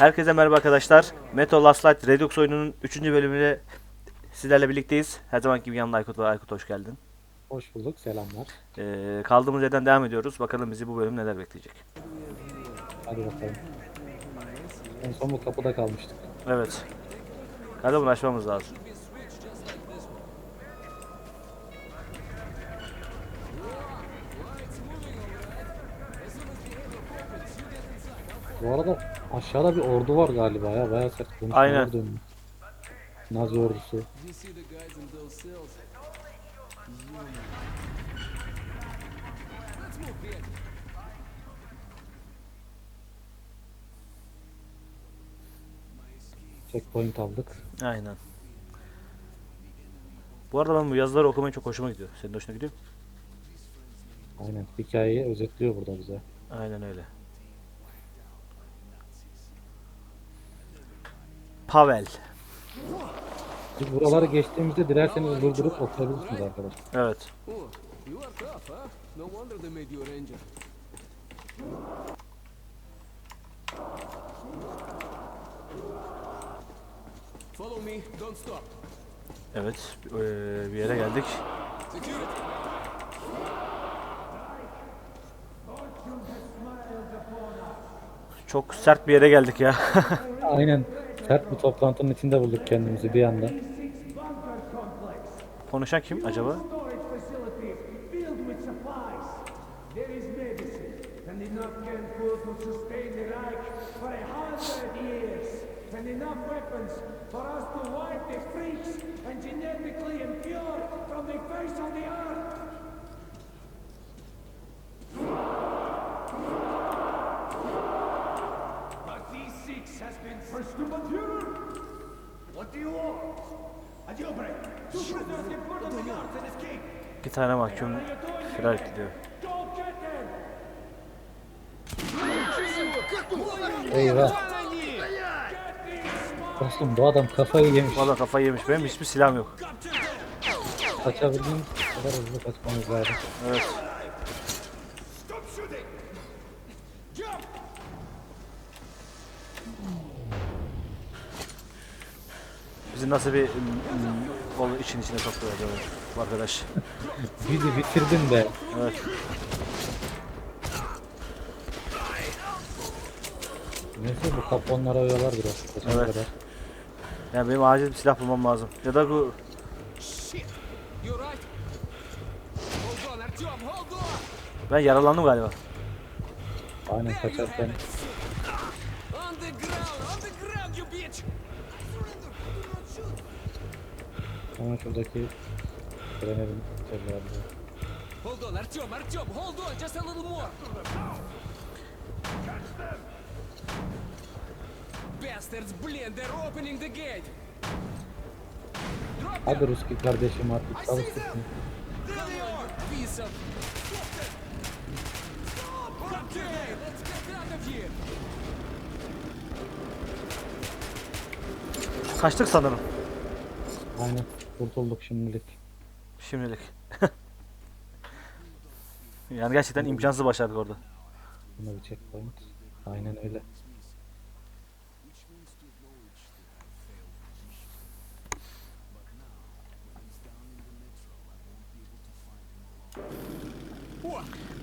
Herkese merhaba arkadaşlar. Metal Last Light Redux oyununun 3. bölümüyle sizlerle birlikteyiz. Her zamanki gibi yanımda Aykut var. Aykut hoş geldin. Hoş bulduk, selamlar. Ee, kaldığımız yerden devam ediyoruz. Bakalım bizi bu bölüm neler bekleyecek. Hadi bakalım. En son bu kapıda kalmıştık. Evet. Galiba bunu açmamız lazım. Bu arada aşağıda bir ordu var galiba ya. Bayağı sert konuşmalar Aynen. dönüyor. Nazi ordusu. Checkpoint aldık. Aynen. Bu arada ben bu yazıları okumayı çok hoşuma gidiyor. Senin de hoşuna gidiyor mu? Aynen. Hikayeyi özetliyor burada bize. Aynen öyle. Pavel. Biz buraları geçtiğimizde dilerseniz durdurup okuyabilirsiniz arkadaşlar. Evet. Evet. Ee, bir yere geldik. Çok sert bir yere geldik ya. Aynen. Sert bir toplantının içinde bulduk kendimizi bir anda. Konuşan kim acaba? storage facilities filled with supplies. There is medicine and enough canned food to sustain the Reich for a hundred years, and enough weapons for us to wipe the freaks and genetically impure from the face of the earth. But these six has been first to Führer. What do you want? A jailbreak. Two prisoners get burned on the yards and escape. İki tane mahkum firar gidiyor. Eyvah. Dostum bu adam kafayı yemiş. Valla kafayı yemiş. Benim hiçbir silahım yok. Kaçabildiğimiz kadar hızlı kaçmamız lazım. Evet. Nasıl bir mm, kol için içine soktu bu arkadaş. Bizi bitirdin be. Evet. Neyse bu kaponlara oyalar biraz. Evet. kadar. Yani benim acil bir silah bulmam lazım. Ya da bu ben yaralandım galiba. Aynen kaçarken hemen şuradaki trene binip gideceğiz Hold on, Artyom, Artyom, hold on, just a little more! Bastards, блин, they're opening the gate! Drop Hadi Ruski kardeşim artık I see çalıştırsın. them! There they are! Piece of... Okay, let's get out of here! Kaçtık sanırım. Aynen kurtulduk şimdilik. Şimdilik. yani gerçekten imkansız başardık orada. Buna bir checkpoint. Aynen öyle.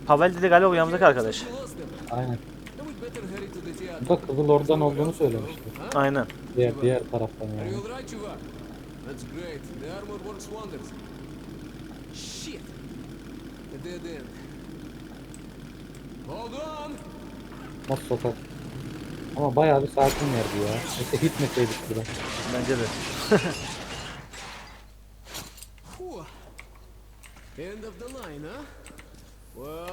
Pavel dedi galiba yanımızdaki arkadaş. Aynen. Bu da Kızıl Ordu'dan olduğunu söylemişti. Aynen. Diğer diğer taraftan yani. That's great. The armor works wonders. Shit! A dead end. Hold on! Nasıl sokak? Ama bayağı bir sakin yerdi ya. Neyse gitmeseydik burada. Bence de. Whew. End of the line, huh? Well,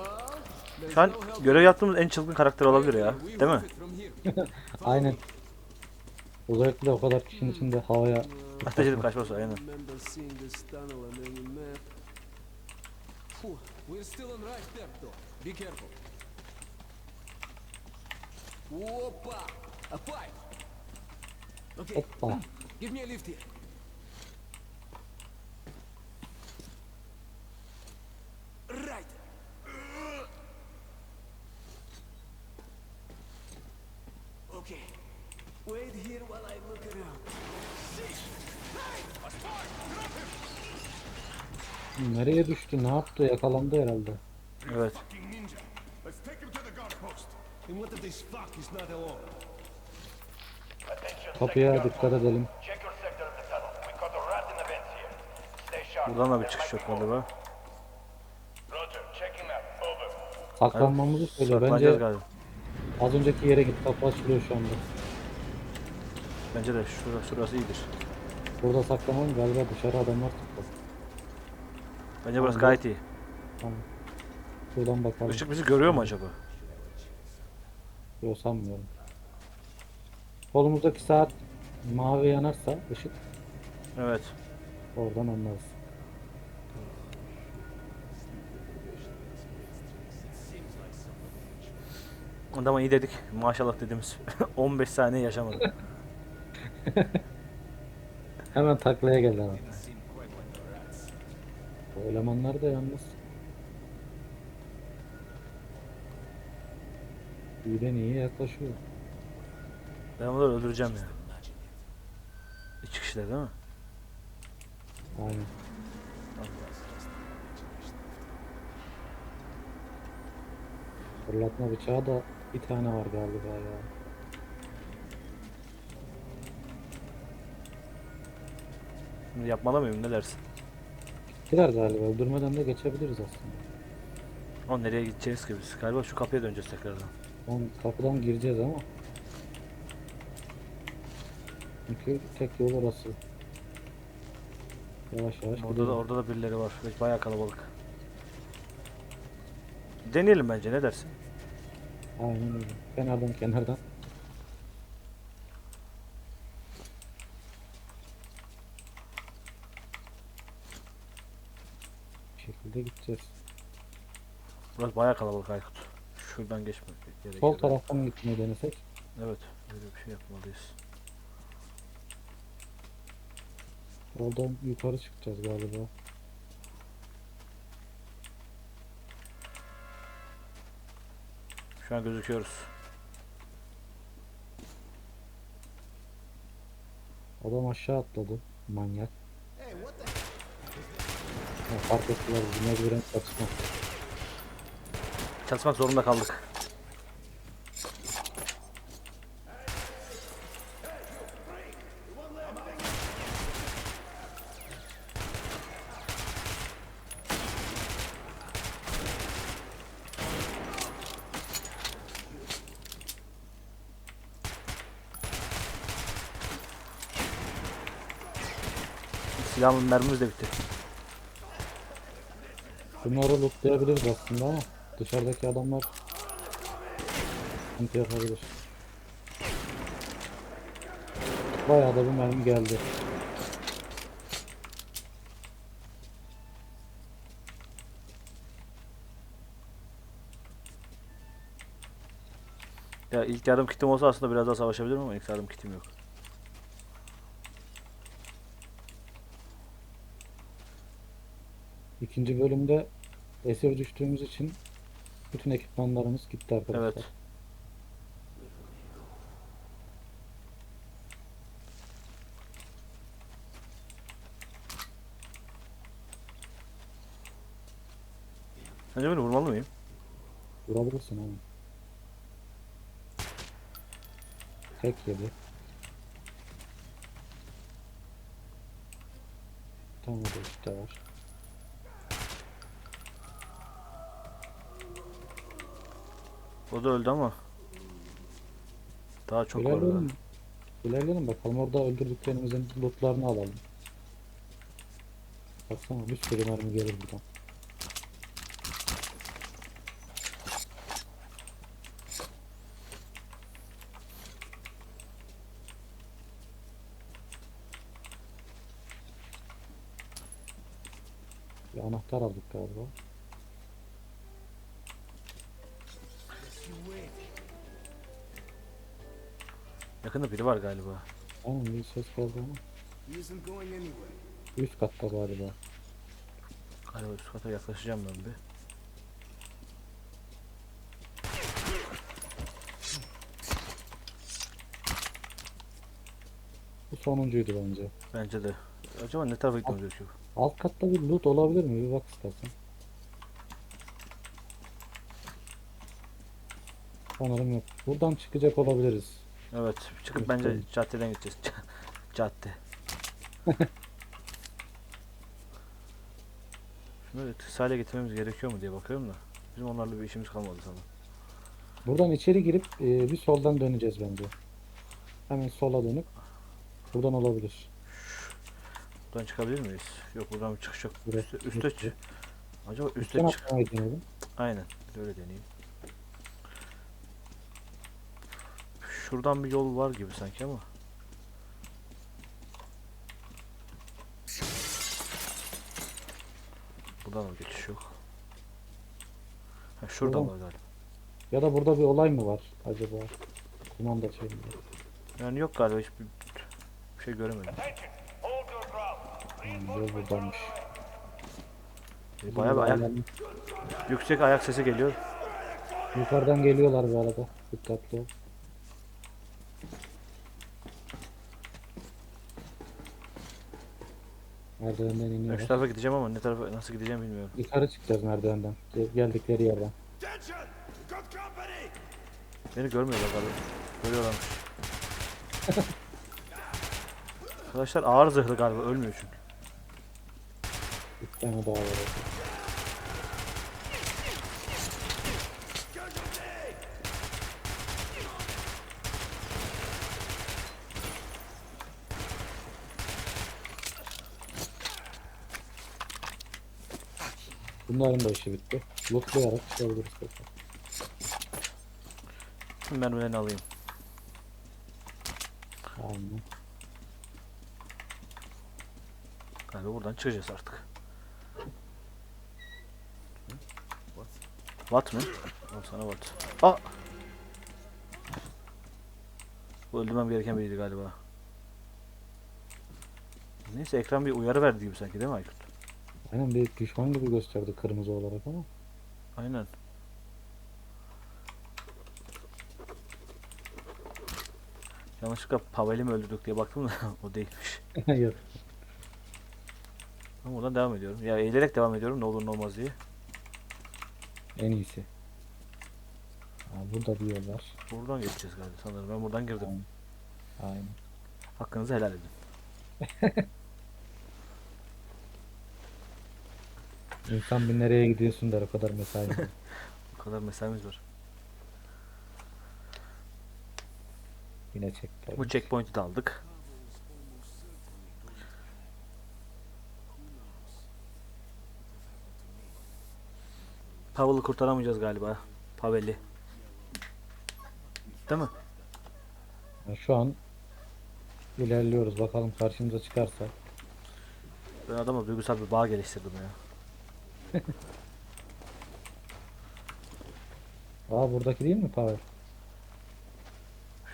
there's Şu an görev yaptığımız en çılgın karakter olabilir ya. Değil mi? Aynen. Özellikle o kadar kişinin içinde havaya Ateş edip kaçması aynen. We're still on right step though. Be careful. Opa! A pipe! Okay. Opa. Give me a lift here. Nereye düştü? Ne yaptı? Yakalandı herhalde. Evet. Kapıya dikkat edelim. Buradan da bir çıkış yok galiba. Saklanmamızı söylüyor. Saklanacağız Bence galiba. az önceki yere git. Kapı açılıyor şu anda. Bence de şurası, şurası iyidir. Burada saklanalım galiba dışarı adamlar çıktı. Bence burası gayet iyi. Tamam. Şuradan bakalım. Işık bizi görüyor mu acaba? Yok sanmıyorum. Kolumuzdaki saat mavi yanarsa ışık Evet. oradan anlarız. Adama iyi dedik. Maşallah dediğimiz 15 saniye yaşamadı. Hemen taklaya geldi adam. Bu elemanlar da yalnız. İyiden iyiye yaklaşıyor. Ben onları öldüreceğim ya. İki kişiler değil mi? Aynen. Fırlatma bıçağı da bir tane var galiba ya. Şimdi yapmalı mıyım ne dersin? Gittiler galiba. Öldürmeden de geçebiliriz aslında. O nereye gideceğiz ki biz? Galiba şu kapıya döneceğiz tekrardan. Son kapıdan gireceğiz ama. Çünkü tek yol orası. Yavaş yavaş Orada gidelim. da orada da birileri var. Bayağı kalabalık. Deneyelim bence ne dersin? Aynen öyle. Kenardan kenardan. Bir gideceğiz. Burası bayağı kalabalık Aykut. Şuradan geçmek gerekiyor. Sol taraftan gitmeyi denesek. Evet. Öyle bir şey yapmalıyız. Oradan yukarı çıkacağız galiba. Şu an gözüküyoruz. Adam aşağı atladı. Manyak. Ha, fark ettiler bizi mecburen çatışma. Çalışmak zorunda kaldık. Silahımın mermimiz de bitti. Bunları lootlayabiliriz aslında ama dışarıdaki adamlar sıkıntı yapabilir. Bayağı da bir mermi geldi. Ya ilk yardım kitim olsa aslında biraz daha savaşabilirim ama ilk yardım kitim yok. İkinci bölümde esir düştüğümüz için bütün ekipmanlarımız gitti arkadaşlar. Evet. Sence beni vurmalı mıyım? Vurabilirsin ama. Tek yedi. Tamam da işte var. O da öldü ama. Daha çok var orada. İlerleyelim. İlerleyelim bakalım orada öldürdüklerimizin lootlarını alalım. Baksana bir sürü mermi gelir buradan. Bir anahtar aldık galiba. Yakında biri var galiba. Aynen bir ses geldi ama. Üst katta galiba. Galiba üst kata yaklaşacağım ben bir. Bu sonuncuydu bence. Bence de. Acaba ne tarafa gitmemiz gerekiyor? Alt katta bir loot olabilir mi? Bir bak istersen. Sanırım yok. Buradan çıkacak olabiliriz. Evet. Çıkıp bence caddeden gideceğiz. Cadde. Şunu etkisiz hale getirmemiz gerekiyor mu diye bakıyorum da. Bizim onlarla bir işimiz kalmadı sanırım. Buradan içeri girip e, bir soldan döneceğiz bence. Hemen sola dönüp buradan olabilir. Buradan çıkabilir miyiz? Yok buradan bir çıkış yok. Burası- Üste, üste çık. Acaba üste Üstten çık. atlamayı deneyelim. Aynen. Öyle deneyeyim. Şuradan bir yol var gibi sanki ama. Buradan da geçiş yok. Ha, şuradan Buradan- var galiba. Ya da burada bir olay mı var acaba? Kumanda şey mi? Yani yok galiba hiçbir bir şey göremedim. Hmm, yol buradanmış. E, Bayağı bir ayak, yüksek ayak sesi geliyor. Yukarıdan geliyorlar bu arada. Dikkatli ol. Merdivenden Ben şu tarafa gideceğim ama ne tarafa nasıl gideceğim bilmiyorum. Yukarı çıkacağız merdivenden. Gel- Geldikleri yerden. Beni görmüyorlar galiba. Görüyorlarmış. Arkadaşlar ağır zırhlı galiba ölmüyor çünkü. Bir tane daha var. Bunların da işi bitti. Lootlayarak çıkabiliriz tekrar. Şimdi mermilerini alayım. Aynen. Galiba buradan çıkacağız artık. What mı? Al sana what. Aa! Bu öldürmem gereken biriydi galiba. Neyse ekran bir uyarı verdi gibi sanki değil mi Aykut? Aynen bir düşman gibi gösterdi kırmızı olarak ama. Aynen. Yanlışlıkla Pavel'i mi öldürdük diye baktım da o değilmiş. Yok. Ben buradan devam ediyorum. Ya eğilerek devam ediyorum ne olur ne olmaz diye. En iyisi. Aa, burada bir yol var. Buradan geçeceğiz galiba sanırım. Ben buradan girdim. Aynen. Hakkınızı helal edin. İnsan bir nereye gidiyorsun der o kadar mesai. Bu kadar mesaimiz var. Yine çekti. Bu checkpoint'i de aldık. Pavel'ı kurtaramayacağız galiba. Pavel'i. Değil mi? Yani şu an ilerliyoruz. Bakalım karşımıza çıkarsa. Ben adama duygusal bir bağ geliştirdim ya. Aa buradaki değil mi Pavel?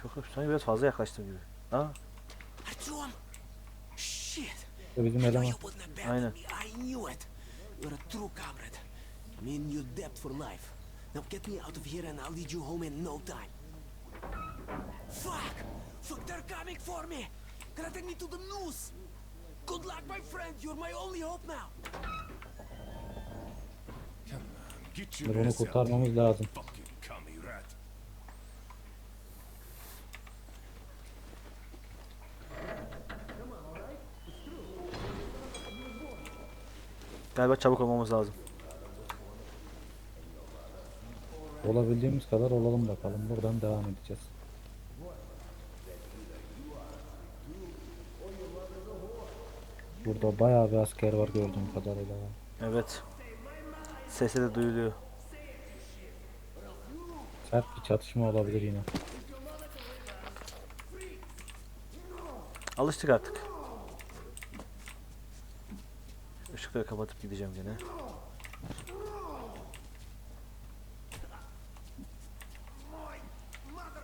Çok sanki biraz fazla yaklaştım gibi. Ha? I threw him. Shit. Bu bizim I know eleman. you wouldn't abandon Aynen. me. I knew it. You're a true comrade. I'm in your debt for life. Now get me out of here and I'll lead you home in no time. Fuck! Fuck, they're coming for me! Gonna take me to the noose! Good luck, my friend. You're my only hope now. Your Bunu kurtarmamız lazım. Galiba çabuk olmamız lazım. Olabildiğimiz kadar olalım bakalım. Buradan devam edeceğiz. Burada bayağı bir asker var gördüğüm kadarıyla. Evet. Sesi de duyuluyor. Sert bir çatışma olabilir yine. Alıştık artık. Işıkları kapatıp gideceğim gene.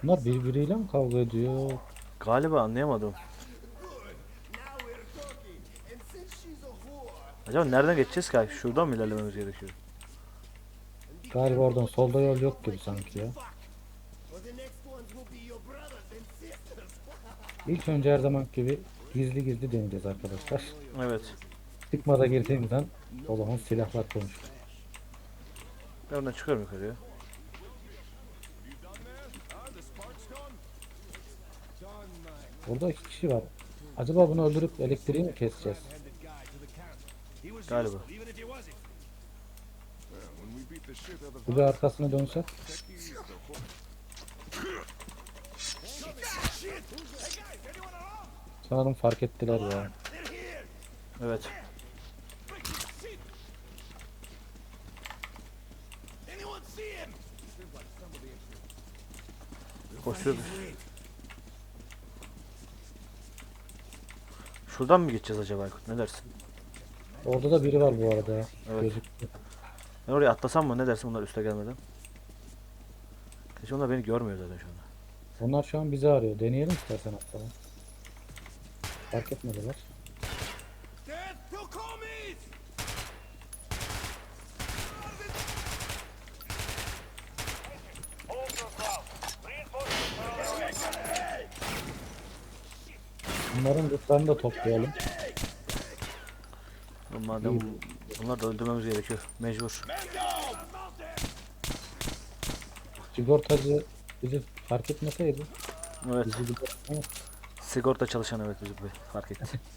Bunlar birbiriyle mi kavga ediyor? Galiba anlayamadım. Acaba nereden geçeceğiz ki? Şuradan mı ilerlememiz gerekiyor? Galiba oradan solda yol yok gibi sanki ya. İlk önce her zaman gibi gizli gizli deneyeceğiz arkadaşlar. Evet. Çıkmada girdiğimizden o zaman silahlar konuşur. Ben oradan çıkıyorum yukarıya. Burada iki kişi var. Acaba bunu öldürüp elektriği mi keseceğiz? Galiba. Bir arkasına dönsek. Sanırım fark ettiler ya. Evet. Koşuyoruz. Şuradan mı geçeceğiz acaba Aykut? Ne dersin? Orada da biri var bu arada ya. Evet. Gözüktü. Ben oraya atlasam mı? Ne dersin bunlar üste gelmeden? Keşke onlar beni görmüyor zaten şu anda. Onlar şu an bizi arıyor. Deneyelim istersen hatta. Fark etmediler. Bunların lootlarını da toplayalım. Madem bunlar da öldürmemiz gerekiyor. Mecbur. Sigortacı bizi fark etmeseydi. Evet. Bizi bir Sigorta çalışan evet bizi bir fark etti.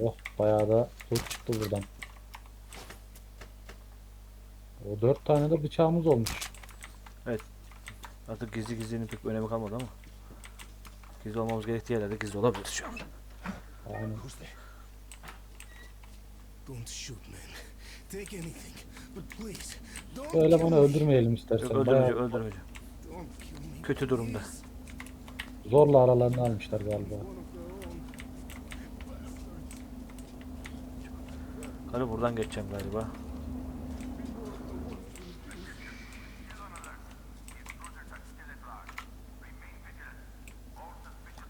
Oh bayağı da loot çıktı buradan. O dört tane de bıçağımız olmuş. Artık gizli gizliliğinin pek önemi kalmadı ama. Gizli olmamız gerektiği yerlerde gizli olabiliriz şu anda. Aynen. Who's there? Don't shoot, man. Take anything, but please don't Bu elemanı öldürmeyelim istersen. Yok Bayağı öldürmeyeceğim, öldürmeyeceğim. kill me. Kötü durumda. zorla aralarını almışlar galiba. Hadi buradan geçeceğim galiba.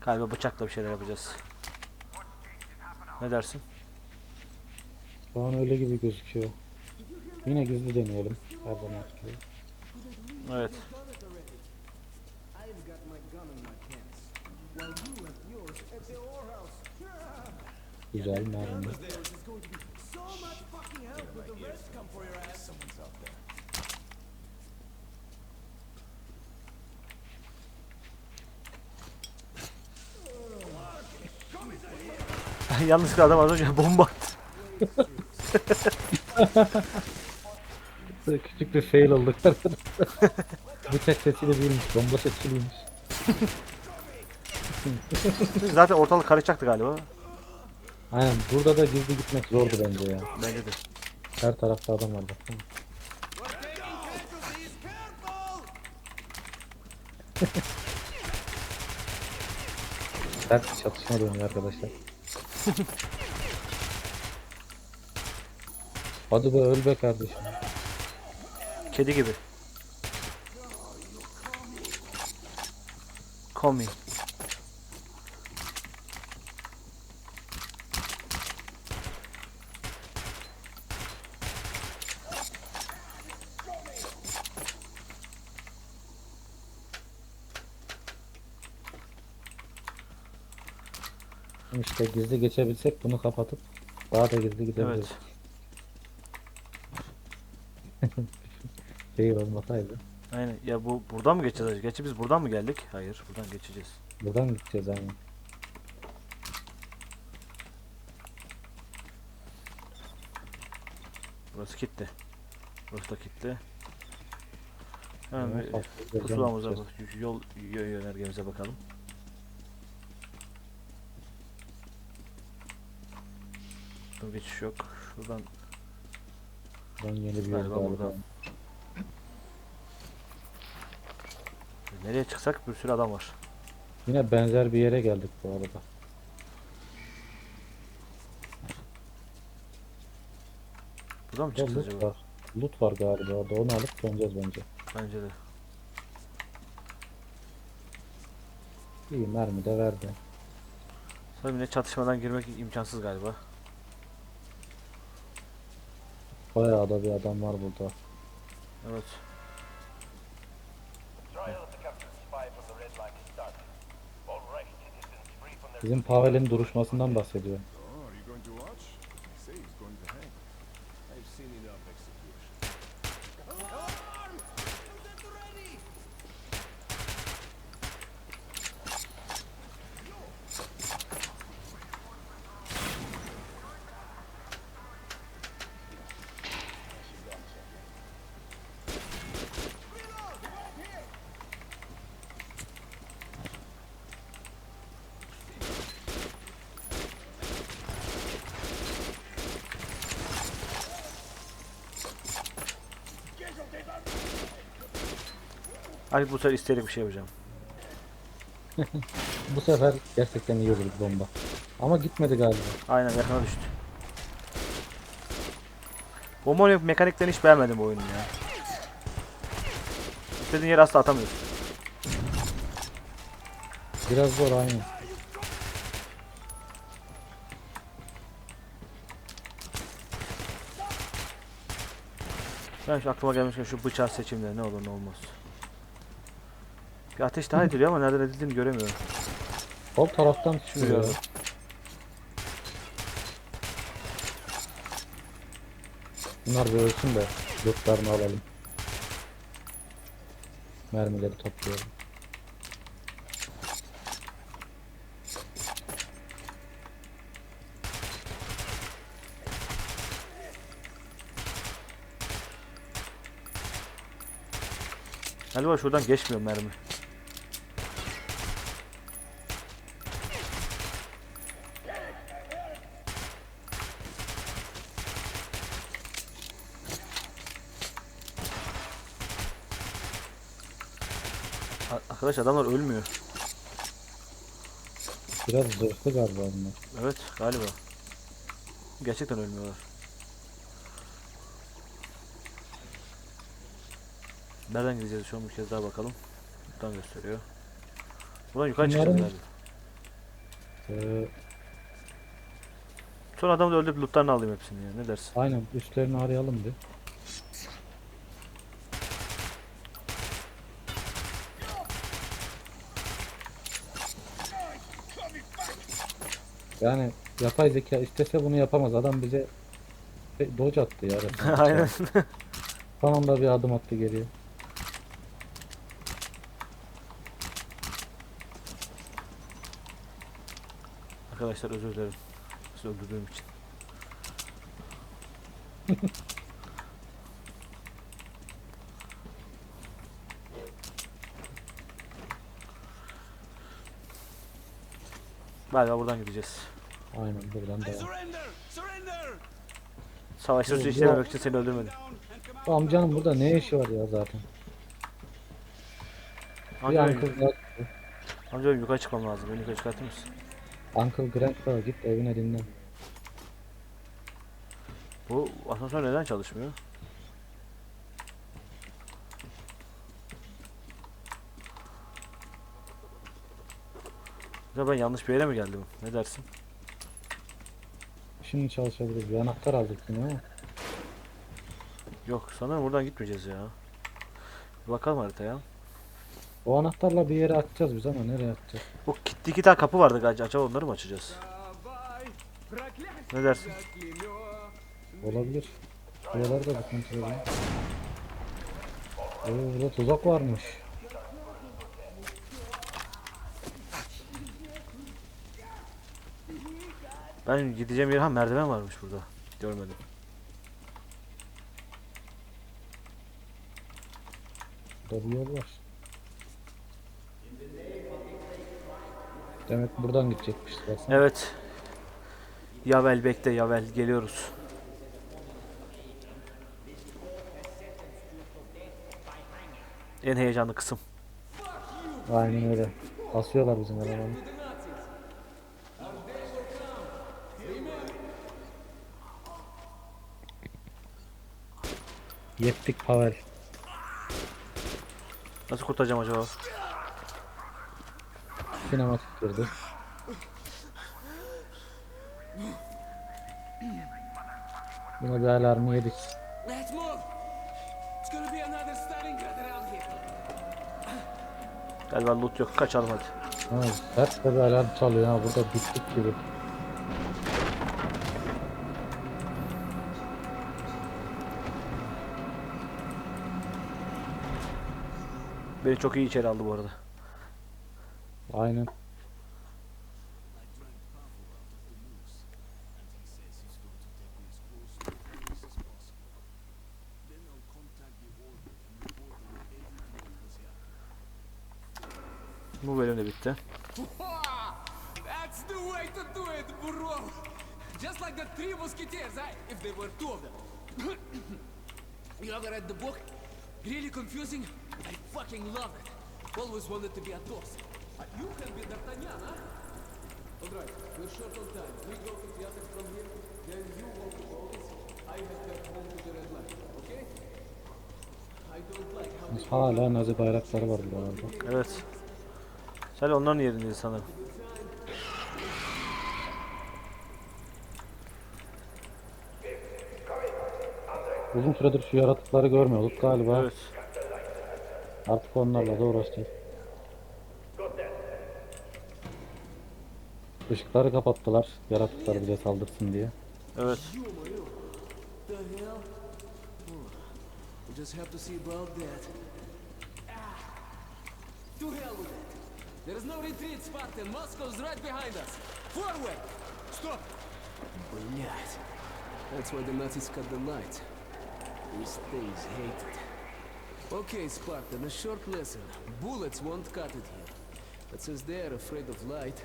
Galiba bıçakla bir şeyler yapacağız. Ne dersin? Şu an öyle gibi gözüküyor. Yine gizli deneyelim. Her zaman gibi. Evet. I've got my gun in my pants, while you left yours at the whorehouse. Güzel mermi. There's going to be so much fucking help with the rest come for your ass. Someone's out there. Yanlışlıkla adam az önce bomba attı. Küçük bir fail olduk. Bıçak sesiyle değilmiş. Bomba sesiymiş. Zaten ortalık karışacaktı galiba. Aynen burada da gizli gitmek zordu bence ya. Bence de. Her tarafta adam var baksana. Sert çatışma dönüyor arkadaşlar. Hadi be öl be kardeşim. Kedi gibi. Komi. İşte gizli geçebilsek bunu kapatıp daha da gizli gidebiliriz. Evet. Fail olmasaydı. Aynen. Ya bu buradan mı geçeceğiz? Gerçi biz buradan mı geldik? Hayır, buradan geçeceğiz. Buradan gideceğiz aynen. Burası kilitli. Burası da kilitli. Hemen yerden pusulamıza bak, yol yön yönergemize bakalım. Buradan geçiş yok. Şuradan Buradan yeni bir yol Galiba buradan. nereye çıksak bir sürü adam var. Yine benzer bir yere geldik bu arada. Buradan mı Burada çıkacağız loot acaba? var. Loot var galiba orada. Onu alıp döneceğiz bence. Bence de. İyi mermi de verdi. Tabii yine çatışmadan girmek imkansız galiba. Bayağı da bir adam var burada. Evet. Trial of the captured spy from the Red Line is started. All right citizens free from their Bizim Pavel'in duruşmasından bahsediyor. Oh, are you going to watch? Say he's going to hang. I've seen enough execution. Alarm! Get ready! Artık bu sefer isteyerek bir şey yapacağım. Bu sefer gerçekten iyi olur bir bomba. Ama gitmedi galiba. Aynen yakına düştü. Bomba mekaniklerini hiç beğenmedim bu oyunun ya. İstediğin yere asla atamıyorsun. Biraz zor aynı. Ben şu aklıma gelmişken şu bıçak seçimleri ne olur ne olmaz. Bir ateş daha ediliyor ama nereden edildiğini göremiyorum. Sol taraftan çıkıyor. Bunlar bir ölsün de lootlarını alalım. Mermileri topluyorum. Galiba şuradan geçmiyor mermi. A- Arkadaş adamlar ölmüyor. Biraz zırhlı galiba bunlar. Evet galiba. Gerçekten ölmüyorlar. Nereden gideceğiz şu an bir kez daha bakalım. Buradan gösteriyor. Buradan yukarı çıkacağız Bunların- galiba. Ee, Son adamı da öldürüp lootlarını alayım hepsini ya. Ne dersin? aynen üstlerini arayalım bir. Yani yapay zeka istese bunu yapamaz. Adam bize dodge attı ya. resmen. Aynen. Son anda bir adım attı geriye. Arkadaşlar özür dilerim. Sizi öldürdüğüm için. Galiba buradan gideceğiz. Aynen buradan devam. surrender! Surrender! Savaş sözü Ya- işlememek için seni öldürmedim. Bu amcanın burada ne işi var ya zaten? Bir Amca, Uncle, Grant, amca benim yukarı çıkmam lazım. Beni yukarı çıkartır mısın? Uncle Grant var git evine dinlen. Bu asansör neden çalışmıyor? Ya ben yanlış bir yere mi geldim? Ne dersin? Şimdi çalışabiliriz. Bir anahtar aldık yine ama. Yok sanırım buradan gitmeyeceğiz ya. Bir bakalım haritaya. O anahtarla bir yere atacağız biz ama nereye atacağız? Bu kilitli iki tane kapı vardı galiba. Acaba onları mı açacağız? Ne dersin? Olabilir. Buraları da bir kontrol edelim. Oo, burada tuzak varmış. Ben gideceğim yer ha merdiven varmış burada. Görmedim. Burada bir yol var. Demek buradan gidecekmiş baksana. Evet. Yavel bekle Yavel geliyoruz. En heyecanlı kısım. Aynen öyle. Asıyorlar bizim arabanı. Yettik Pavel. Nasıl kurtaracağım acaba? Sinema tutturdu. Buna bir alarmı yedik. Galiba loot yok. Kaçalım hadi. Ha, ders de bir alarm çalıyor ha. Burada bittik gibi. Beni çok iyi içeri aldı bu arada. Aynen. Bu bölüm de bitti. That's the way to do it, bro! Just like the three musketeers, eh? If there were two of them. you ever read the book? Really confusing? I fucking love it. Always wanted to be Athos. Uh, You can be D'Artagnan, huh? Alright, we're short on time. We go to the from here, then you walk to Paul's. I head back home to the Red Light, okay? I don't like how they Hala Nazi bayrakları var bu arada. Evet. Sen onların yerindeyiz sanırım. Uzun süredir şu yaratıkları görmüyorduk galiba. Evet. Artık onlarla da uğraşacağız. Işıkları kapattılar. Yaratıklar bize saldırsın diye. Evet. the hell? Oh, we just have to see about that. Ah, to hell with it. There's no retreat, Spartan. Moscow's right behind us. Forward! Stop! Блять. That's why the Nazis cut the lights. These things hate it. Okay, Spartan, a short lesson. Bullets won't cut it here. But since they're afraid of light,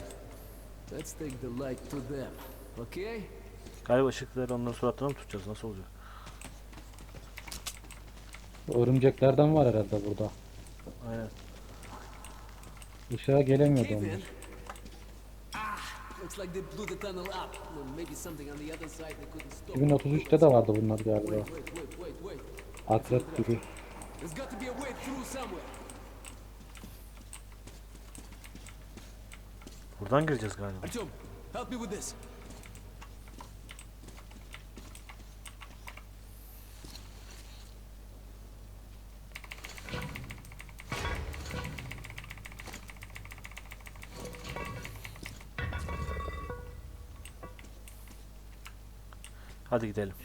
let's take the light to them. Okay? Galiba ışıkları onların suratlarına mı tutacağız? Nasıl olacak? Örümceklerden var herhalde burada. Aynen. Işığa gelemiyordu in. onlar. Ah, looks like they blew the tunnel up. Well, maybe something on the other side they couldn't stop. 2033'te de vardı bunlar galiba. Wait, wait, wait, wait, wait. Akrep gibi. There's got to be a way through somewhere. Buradan gireceğiz galiba. Artyom, help me with this. Hadi gidelim.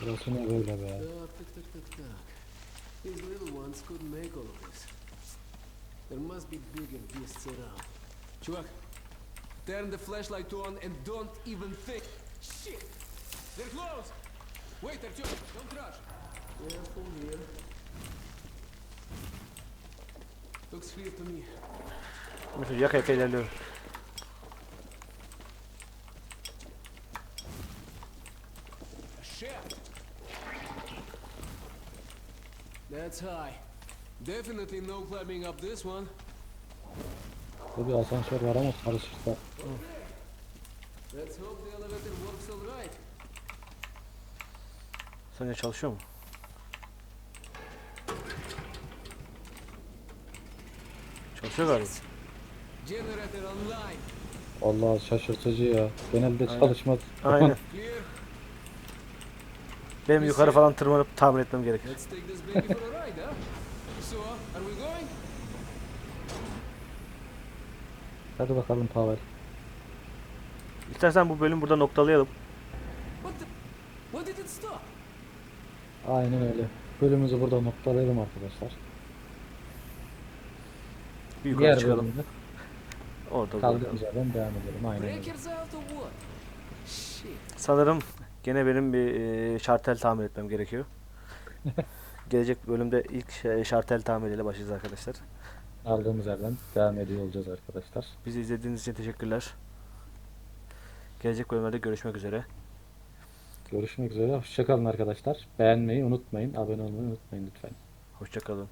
Burası ne böyle be? Tuck, tuck, tuck, tuck, tuck. These little ones couldn't make all of this. There must be bigger beasts around. Чувак, turn the flashlight on and don't even think. Shit! They're close! Wait, Artyom, don't rush. Careful here. Looks clear to me. Mesela yaka yaka ilerliyorum. That's high. Definitely no climbing up this one. Burada bir asansör var ama karışıkta. Let's hope the elevator works all right. Sence çalışıyor mu? Çalışıyor galiba. Generator online. Allah şaşırtıcı ya. Genelde Aynen. çalışmaz. Aynen. Clear. Benim yukarı falan tırmanıp tamir etmem gerekir. Let's take this baby for a So, are we going? Hadi bakalım Pavel. İstersen bu bölüm burada noktalayalım. What the? Why did it stop? Aynen öyle. Bölümümüzü burada noktalayalım arkadaşlar. Bir yukarı Diğer çıkalım. bölümde Orada kaldığımız yerden devam edelim. Aynen öyle. Breakers out or what? Shit. Sanırım gene benim bir e, şartel tamir etmem gerekiyor. Gelecek bölümde ilk ş- şartel tamiriyle başlayacağız arkadaşlar. Kaldığımız yerden devam ediyor olacağız arkadaşlar. Bizi izlediğiniz için teşekkürler. Gelecek bölümlerde görüşmek üzere. Görüşmek üzere. Hoşçakalın arkadaşlar. Beğenmeyi unutmayın. Abone olmayı unutmayın lütfen. Hoşçakalın.